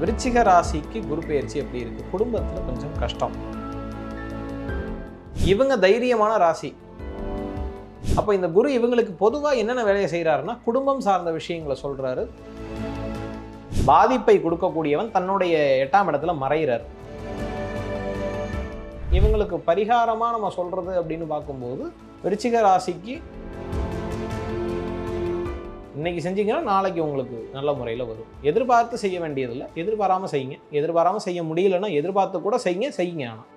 விருச்சிக ராசிக்கு குரு பெயர்ச்சி எப்படி இருக்கு? குடும்பத்துல கொஞ்சம் கஷ்டம். இவங்க தைரியமான ராசி. அப்போ இந்த குரு இவங்களுக்கு பொதுவாக என்னென்ன வேலையை செய்கிறாருன்னா குடும்பம் சார்ந்த விஷயங்களை சொல்றாரு. பாதிப்பை கொடுக்கக்கூடியவன் தன்னுடைய எட்டாம் இடத்துல மறைகிறார். இவங்களுக்கு பரிகாரமாக நம்ம சொல்றது அப்படின்னு பார்க்கும்போது விருச்சிக ராசிக்கு இன்னைக்கு செஞ்சீங்கன்னா நாளைக்கு உங்களுக்கு நல்ல முறையில் வரும். எதிர்பார்த்து செய்ய வேண்டியதில்லை. எதிர்பாராமல் செய்யுங்க. எதிர்பாராமல் செய்ய முடியலன்னா எதிர்பார்த்து கூட செய்யுங்க செய்யுங்க ஆனால்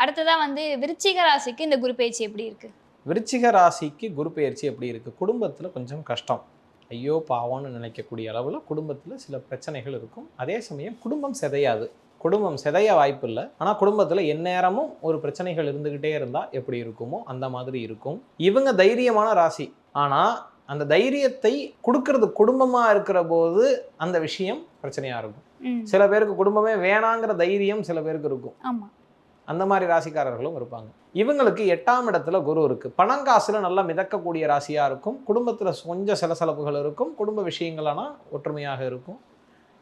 அடுத்ததா வந்து விருச்சிக ராசிக்கு இந்த குரு பேச்சு எப்படி இருக்கு? விருச்சிக ராசிக்கு குரு பெயர்ச்சி எப்படி இருக்குது குடும்பத்தில் கொஞ்சம் கஷ்டம். ஐயோ பாவம்னு நினைக்கக்கூடிய அளவில் குடும்பத்தில் சில பிரச்சனைகள் இருக்கும். அதே சமயம் குடும்பம் சிதையாது. குடும்பம் சிதைய வாய்ப்பு இல்லை. ஆனால் குடும்பத்தில் எந்நேரமும் ஒரு பிரச்சனைகள் இருந்துக்கிட்டே இருந்தால் எப்படி இருக்குமோ அந்த மாதிரி இருக்கும். இவங்க தைரியமான ராசி. ஆனால் அந்த தைரியத்தை கொடுக்கறது குடும்பமாக இருக்கிற போது அந்த விஷயம் பிரச்சனையாக இருக்கும். சில பேருக்கு குடும்பமே வேணாங்கிற தைரியம் சில பேருக்கு இருக்கும். அந்த மாதிரி ராசிக்காரர்களும் இருப்பாங்க. இவங்களுக்கு எட்டாம் இடத்துல குரு இருக்கு. பணங்காசுல நல்லா மிதக்கக்கூடிய ராசியா இருக்கும். குடும்பத்துல கொஞ்சம் சலசலப்புகள் இருக்கும். குடும்ப விஷயங்களானா ஒற்றுமையாக இருக்கும்.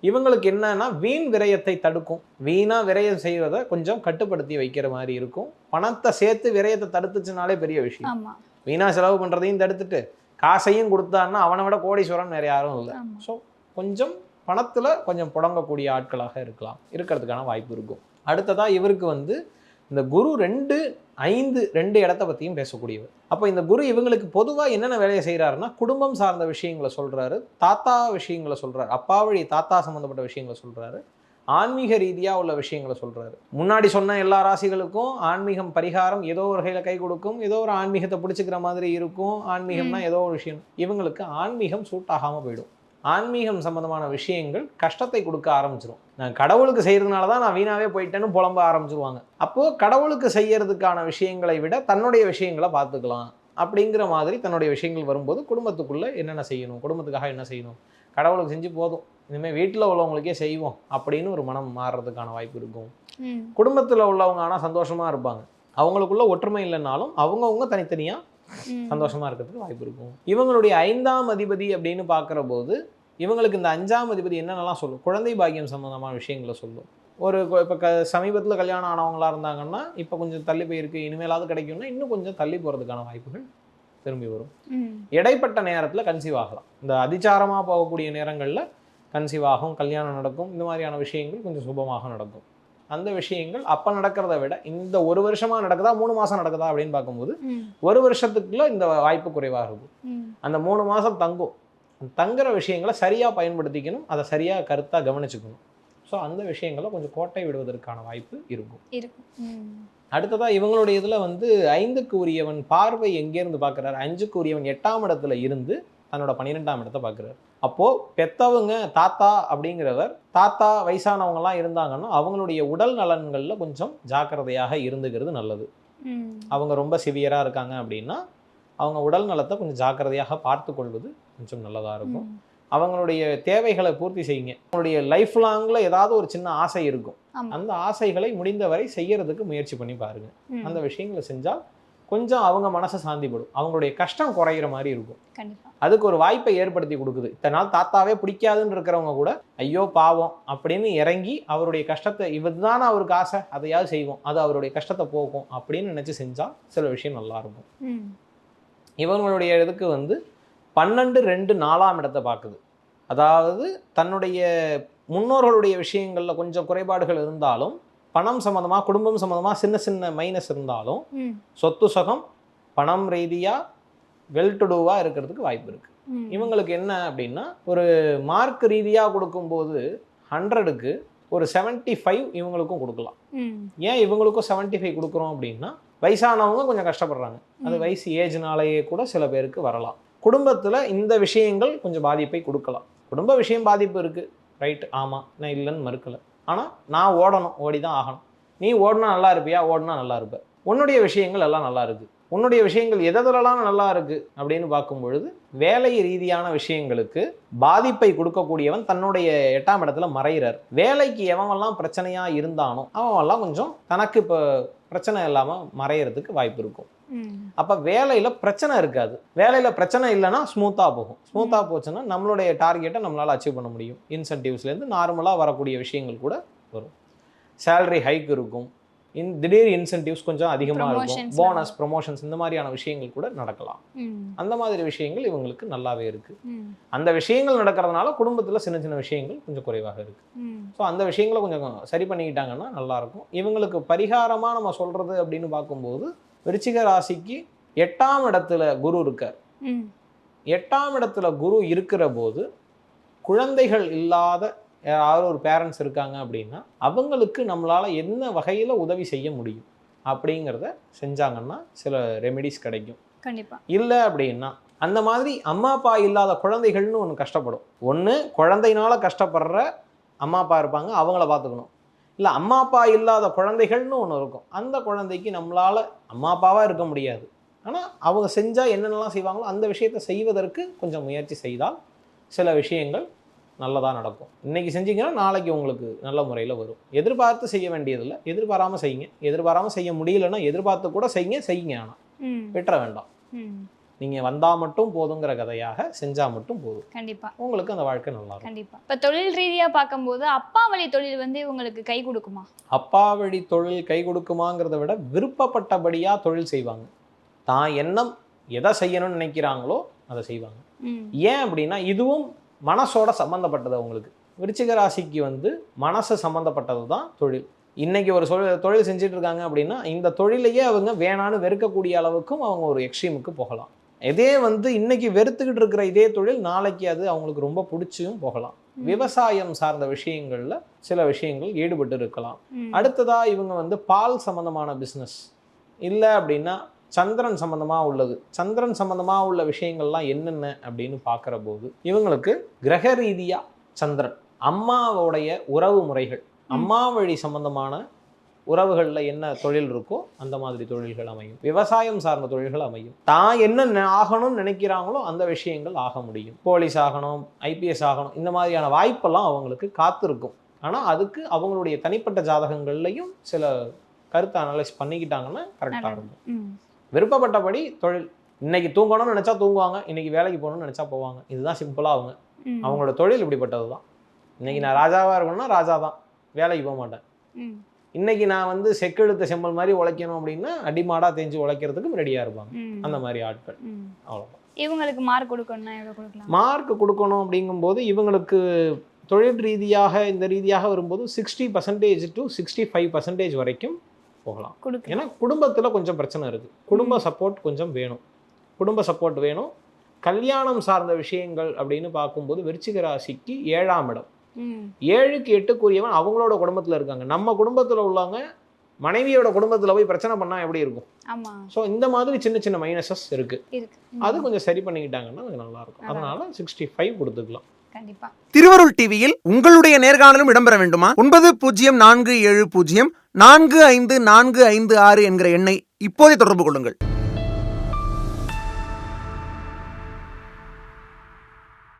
இவங்களுக்கு என்னன்னா வீண் விரயத்தை தடுக்கும். வீணா விரயம் செய்வதை கொஞ்சம் கட்டுப்படுத்தி வைக்கிற மாதிரி இருக்கும். பணத்தை சேர்த்து விரயத்தை தடுத்துச்சுனாலே பெரிய விஷயம். ஆமா. வீணா செலவு பண்றதையும் தடுத்துட்டு காசையும் கொடுத்தான்னா அவனை விட கோடீஸ்வரன் வேற யாரும் இல்லை. ஸோ கொஞ்சம் பணத்தில் கொஞ்சம் புழங்கக்கூடிய ஆட்களாக இருக்கலாம். இருக்கிறதுக்கான வாய்ப்பு இருக்கும். அடுத்ததா இவருக்கு வந்து இந்த குரு ரெண்டு ஐந்து ரெண்டு இடத்த பற்றியும் பேசக்கூடியவர். அப்போ இந்த குரு இவங்களுக்கு பொதுவாக என்னென்ன வேலையை செய்கிறாருன்னா குடும்பம் சார்ந்த விஷயங்களை சொல்கிறாரு தாத்தா விஷயங்களை சொல்கிறாரு அப்பா வழி தாத்தா சம்மந்தப்பட்ட விஷயங்களை சொல்கிறாரு ஆன்மீக ரீதியாக உள்ள விஷயங்களை சொல்கிறாரு முன்னாடி சொன்ன எல்லா ராசிகளுக்கும் ஆன்மீகம் பரிகாரம் ஏதோ ஒரு வகையில் கை கொடுக்கும் ஏதோ ஒரு ஆன்மீகத்தை பிடிச்சிக்கிற மாதிரி இருக்கும் ஆன்மீகம்னா ஏதோ ஒரு விஷயம். இவங்களுக்கு ஆன்மீகம் சூட் ஆகாமல் போயிடும். ஆன்மீகம் சம்பந்தமான விஷயங்கள் கஷ்டத்தை கொடுக்க ஆரம்பிச்சிரும். நான் கடவுளுக்கு செய்யறதுனால தான் நான் வீணாவே போயிட்டேன்னு புலம்ப ஆரம்பிச்சிருவாங்க. அப்போ கடவுளுக்கு செய்யறதுக்கான விஷயங்களை விட தன்னுடைய விஷயங்களை பார்த்துக்கலாம் அப்படிங்கிற மாதிரி தன்னுடைய விஷயங்கள் வரும்போது குடும்பத்துக்குள்ள என்னென்ன செய்யணும்? குடும்பத்துக்காக என்ன செய்யணும்? கடவுளுக்கு செஞ்சு போதும். இனிமேல் வீட்டில் உள்ளவங்களுக்கே செய்வோம் அப்படின்னு ஒரு மனம் மாறுறதுக்கான வாய்ப்பு இருக்கும். குடும்பத்தில் உள்ளவங்க ஆனால் சந்தோஷமா இருப்பாங்க. அவங்களுக்குள்ள ஒற்றுமை இல்லைனாலும் அவங்கவுங்க தனித்தனியாக ம். சந்தோஷமா இருக்கிறதுக்கு வாய்ப்பு இருக்கும். இவங்களுடைய ஐந்தாம் அதிபதி அப்படின்னு பார்க்குற போது இவங்களுக்கு இந்த அஞ்சாம் அதிபதி என்னென்னலாம் சொல்லும்? குழந்தை பாக்கியம் சம்பந்தமான விஷயங்களை சொல்லும். ஒரு இப்போ க சமீபத்தில் கல்யாணம் ஆனவங்களா இருந்தாங்கன்னா இப்போ கொஞ்சம் தள்ளி போயிருக்கு இனிமேலாவது கிடைக்கும்னா இன்னும் கொஞ்சம் தள்ளி போகிறதுக்கான வாய்ப்புகள் திரும்பி வரும். இடைப்பட்ட நேரத்தில் கன்சீவ் ஆகலாம். இந்த அதிச்சாரமாக போகக்கூடிய நேரங்களில் கன்சீவ் ஆகும் கல்யாணம் நடக்கும் இந்த மாதிரியான விஷயங்கள் கொஞ்சம் சுபமாக நடக்கும். அந்த விஷயங்கள் அப்போ நடக்கிறத விட இந்த ஒரு வருஷமாக நடக்குதா மூணு மாதம் நடக்குதா அப்படின்னு பார்க்கும்போது ஒரு வருஷத்துக்குள்ள இந்த வாய்ப்பு குறைவாக இருக்கும். அந்த மூணு மாதம் தங்கும். தங்குற விஷயங்களை சரியாக பயன்படுத்திக்கணும் அதை சரியாக கருத்தாக கவனிச்சுக்கணும். ஸோ அந்த விஷயங்களை கொஞ்சம் கோட்டை விடுவதற்கான வாய்ப்பு இருக்கும். இருக்கும். அடுத்ததாக இவங்களுடைய இதில் வந்து ஐந்துக்கு உரியவன் பார்வை எங்கேருந்து பார்க்குறாரு? அஞ்சுக்கு உரியவன் எட்டாம் இடத்துல இருந்து தன்னோட பன்னிரெண்டாம் இடத்தை பார்க்குறாரு அப்போது பெத்தவங்க தாத்தா அப்படிங்கிறவர் தாத்தா வயசானவங்கலாம் இருந்தாங்கன்னா அவங்களுடைய உடல் நலன்களில் கொஞ்சம் ஜாக்கிரதையாக இருந்துக்கிறது நல்லது. அவங்க ரொம்ப சிவியராக இருக்காங்க அப்படின்னா அவங்க உடல் நலத்தை கொஞ்சம் ஜாக்கிரதையாக பார்த்து கொள்வது கொஞ்சம் நல்லதாக இருக்கும். அவங்களுடைய தேவைகளை பூர்த்தி செய்யுங்க அவங்களுடைய லைஃப் லாங்கில் ஏதாவது ஒரு சின்ன ஆசை இருக்கும். அந்த ஆசைகளை முடிந்தவரை செய்யறதுக்கு முயற்சி பண்ணி பாருங்க. அந்த விஷயங்களை செஞ்சால் கொஞ்சம் அவங்க மனசை சாந்திப்படும் அவங்களுடைய கஷ்டம் குறையிற மாதிரி இருக்கும். அதுக்கு ஒரு வாய்ப்பை ஏற்படுத்தி கொடுக்குது. இத்தனை நாள் தாத்தாவே பிடிக்காதுன்னு இருக்கிறவங்க கூட ஐயோ பாவம் அப்படின்னு இறங்கி அவருடைய கஷ்டத்தை இதுதானே அவருக்கு ஆசை? அதையாவது செய்வோம். அது அவருடைய கஷ்டத்தை போக்கும் அப்படின்னு நினச்சி செஞ்சால் சில விஷயம் நல்லா இருக்கும். இவங்களுடைய இதுக்கு வந்து பன்னெண்டு ரெண்டு நாலாம் இடத்தை பார்க்குது. அதாவது தன்னுடைய முன்னோர்களுடைய விஷயங்களில் கொஞ்சம் குறைபாடுகள் இருந்தாலும் பணம் சம்மந்தமாக குடும்பம் சம்மந்தமாக சின்ன சின்ன மைனஸ் இருந்தாலும் சொத்து சுகம் பணம் ரீதியாக வெல் டு டூவாக இருக்கிறதுக்கு வாய்ப்பு இருக்குது. இவங்களுக்கு என்ன அப்படின்னா ஒரு மார்க் ரீதியாக கொடுக்கும்போது ஹண்ட்ரடுக்கு ஒரு 75 ஃபைவ் இவங்களுக்கும் கொடுக்கலாம். ஏன் இவங்களுக்கும் 75 ஃபைவ் கொடுக்குறோம் அப்படின்னா வயசானவங்க கொஞ்சம் கஷ்டப்படுறாங்க. அது. வயசு ஏஜ்னாலேயே கூட சில பேருக்கு வரலாம். குடும்பத்தில் இந்த விஷயங்கள் கொஞ்சம் பாதிப்பை கொடுக்கலாம். குடும்ப விஷயம் பாதிப்பு இருக்குது ரைட் ஆமாம் நான் இல்லைன்னு மறுக்கலை. ஆனால் நான் ஓடணும் ஓடி தான் ஆகணும். நீ ஓடினா நல்லா இருப்பியா? ஓடினா நல்லா இருப்ப. உன்னுடைய விஷயங்கள் எல்லாம் நல்லா இருக்குது உன்னுடைய விஷயங்கள் எதெல்லாம் நல்லா இருக்கு அப்படின்னு பார்க்கும் பொழுது வேலை ரீதியான விஷயங்களுக்கு பாதிப்பை கொடுக்கக்கூடியவன் தன்னுடைய எட்டாம் இடத்துல மறையிறார் வேலைக்கு எவன்லாம் பிரச்சனையா இருந்தானோ அவன்லாம் கொஞ்சம் தனக்கு இப்போ பிரச்சனை இல்லாம மறையறதுக்கு வாய்ப்பு இருக்கும். அப்ப வேலையில பிரச்சனை இருக்காது. வேலையில பிரச்சனை இல்லைன்னா ஸ்மூத்தா போகும். ஸ்மூத்தா போச்சுன்னா நம்மளுடைய டார்கெட்டை நம்மளால அச்சீவ் பண்ண முடியும். இன்சென்டிவ்ஸ்ல இருந்து நார்மலா வரக்கூடிய விஷயங்கள் கூட வரும். சேலரி ஹைக் இருக்கும். இன் திடீர் இன்சென்டிவ்ஸ் கொஞ்சம் அதிகமா இருக்கும் போனஸ் ப்ரொமோஷன்ஸ் இந்த மாதிரியான விஷயங்கள் கூட நடக்கலாம். அந்த மாதிரி விஷயங்கள் இவங்களுக்கு நல்லாவே இருக்கு. அந்த விஷயங்கள் நடக்கிறதுனால குடும்பத்துல சின்ன சின்ன விஷயங்கள் கொஞ்சம் குறைவாக இருக்கு. ஸோ அந்த விஷயங்களை கொஞ்சம் சரி பண்ணிக்கிட்டாங்கன்னா நல்லா இருக்கும் இவங்களுக்கு பரிகாரமா நம்ம சொல்றது அப்படின்னு பார்க்கும்போது விருச்சிக ராசிக்கு எட்டாம் இடத்துல குரு இருக்கார். எட்டாம் இடத்துல குரு இருக்கிற போது குழந்தைகள் இல்லாத யாராவது ஒரு பேரண்ட்ஸ் இருக்காங்க அப்படின்னா அவங்களுக்கு நம்மளால என்ன வகையில உதவி செய்ய முடியும் அப்படிங்கிறத செஞ்சாங்கன்னா சில ரெமெடிஸ் கிடைக்கும். கண்டிப்பா. இல்லை அப்படின்னா அந்த மாதிரி அம்மா அப்பா இல்லாத குழந்தைகள்னு ஒன்று கஷ்டப்படும். ஒன்று குழந்தைனால கஷ்டப்படுற அம்மா அப்பா இருப்பாங்க அவங்கள பார்த்துக்கணும். இல்லை அம்மா அப்பா இல்லாத குழந்தைகள்னு ஒன்று இருக்கும். அந்த குழந்தைக்கு நம்மளால் அம்மா அப்பாவாக இருக்க முடியாது. ஆனால் அவங்க செஞ்சால் என்னென்னலாம் செய்வாங்களோ அந்த விஷயத்தை செய்வதற்கு கொஞ்சம் முயற்சி செய்தால் சில விஷயங்கள் நல்லதாக நடக்கும். இன்னைக்கு செஞ்சீங்கன்னா நாளைக்கு உங்களுக்கு நல்ல முறையில் வரும். எதிர்பார்த்து செய்ய வேண்டியதில்லை. எதிர்பாராமல் செய்யுங்க. எதிர்பாராமல் செய்ய முடியலன்னா எதிர்பார்த்து கூட செய்யுங்க செய்யுங்க ஆனால். விட்டுற வேண்டாம். ம். நீங்கள் வந்தால் மட்டும் போதுங்கிற கதையாக செஞ்சால் மட்டும் போதும். கண்டிப்பா. உங்களுக்கு அந்த வாழ்க்கை நல்லா இருக்கும். கண்டிப்பா. இப்ப தொழில் ரீதியா பார்க்கும்போது அப்பா வழி தொழில் வந்து இவங்களுக்கு கை கொடுக்குமா? அப்பா வழி தொழில் கை கொடுக்குமாங்கிறத விட விருப்பப்பட்டபடியாக தொழில் செய்வாங்க. தான் எண்ணம் எதை செய்யணும்னு நினைக்கிறாங்களோ அதை செய்வாங்க. ஏன் அப்படின்னா இதுவும் மனசோட சம்மந்தப்பட்டது அவங்களுக்கு. விருச்சிக ராசிக்கு வந்து மனசு சம்மந்தப்பட்டது தான் தொழில். இன்னைக்கு ஒரு தொழில் தொழில் செஞ்சுட்டு இருக்காங்க அப்படின்னா இந்த தொழிலையே அவங்க வேணான்னு வெறுக்கக்கூடிய அளவுக்கும் அவங்க ஒரு எக்ஸ்ட்ரீமுக்கு போகலாம். இதே வந்து இன்னைக்கு வெறுத்துக்கிட்டு இருக்கிற இதே தொழில் நாளைக்கு அது அவங்களுக்கு ரொம்ப பிடிச்சியும் போகலாம். விவசாயம் சார்ந்த விஷயங்கள்ல சில விஷயங்கள் ஈடுபட்டு இருக்கலாம். ம். அடுத்ததா இவங்க வந்து பால் சம்பந்தமான பிஸ்னஸ் இல்லை அப்படின்னா சந்திரன் சம்பந்தமா உள்ளது. சந்திரன் சம்பந்தமா உள்ள விஷயங்கள்லாம் என்னென்ன அப்படின்னு பார்க்குற போது இவங்களுக்கு கிரக ரீதியா சந்திரன் அம்மாவுடைய உறவு முறைகள் அம்மா வழி சம்பந்தமான உறவுகளில் என்ன தொழில் இருக்கோ அந்த மாதிரி தொழில்கள் அமையும். விவசாயம் சார்ந்த தொழில்கள் அமையும். தான் என்ன ஆகணும்னு நினைக்கிறாங்களோ அந்த விஷயங்கள் ஆக முடியும். போலீஸ் ஆகணும் ஐபிஎஸ் ஆகணும் இந்த மாதிரியான வாய்ப்பெல்லாம் அவங்களுக்கு காத்திருக்கும். ஆனால் அதுக்கு அவங்களுடைய தனிப்பட்ட ஜாதகங்கள்லையும் சில கருத்தை அனலைஸ் பண்ணிக்கிட்டாங்கன்னா கரெக்டாக. இருக்கும். விருப்பப்பட்டபடி தொழில். இன்னைக்கு தூங்கணும்னு நினைச்சா தூங்குவாங்க இன்னைக்கு வேலைக்கு போகணும்னு நினைச்சா போவாங்க. இதுதான் சிம்பிளா அவங்க. அவங்களோட தொழில் இப்படிப்பட்டது தான். இன்னைக்கு நான் ராஜாவா இருக்கணும்னா ராஜா தான். வேலைக்கு போக மாட்டேன். இன்னைக்கு நான் வந்து செக்கெழுத்த செம்பல் மாதிரி உழைக்கணும் அப்படின்னா அடிமாடா தேஞ்சு உழைக்கிறதுக்கு ரெடியா இருப்பாங்க. அந்த மாதிரி ஆட்கள். ம். அவ்வளவுதான். இவங்களுக்கு மார்க் கொடுக்கணும்னா மார்க் கொடுக்கணும் அப்படிங்கும்போது இவங்களுக்கு தொழில் ரீதியாக இந்த ரீதியாக வரும்போது sixty percentage to sixty five percentage வரைக்கும் போகலாம். ஏன்னா குடும்பத்தில் கொஞ்சம் பிரச்சனை இருக்குது குடும்ப சப்போர்ட் கொஞ்சம் வேணும். குடும்ப சப்போர்ட் வேணும். கல்யாணம் சார்ந்த விஷயங்கள் அப்படின்னு பார்க்கும்போது விருச்சிக ராசிக்கு ஏழாம் இடம். ஏழுக்கு எட்டுக்குரியவன் அவங்களோட குடும்பத்தில் இருக்காங்க. நம்ம குடும்பத்தில் உள்ளவங்க மனைவியோட குடும்பத்தில் போய் பிரச்சனை பண்ணால் எப்படி இருக்கும்? ஆமா. ஸோ இந்த மாதிரி சின்ன சின்ன மைனஸஸ் இருக்குது. அது கொஞ்சம் சரி பண்ணிக்கிட்டாங்கன்னா கொஞ்சம் நல்லா இருக்கும். நல்லா அதனால சிக்ஸ்டி ஃபைவ் கொடுத்துக்கலாம். கண்டிப்பா. திருவருள் டிவியில் உங்களுடைய நேர்காணலும் இடம்பெற வேண்டுமா? ஒன்பது பூஜ்ஜியம் நான்கு ஏழு பூஜ்ஜியம் நான்கு ஐந்து நான்கு ஐந்து ஆறு என்கிற எண்ணை இப்போதே தொடர்பு கொள்ளுங்கள்.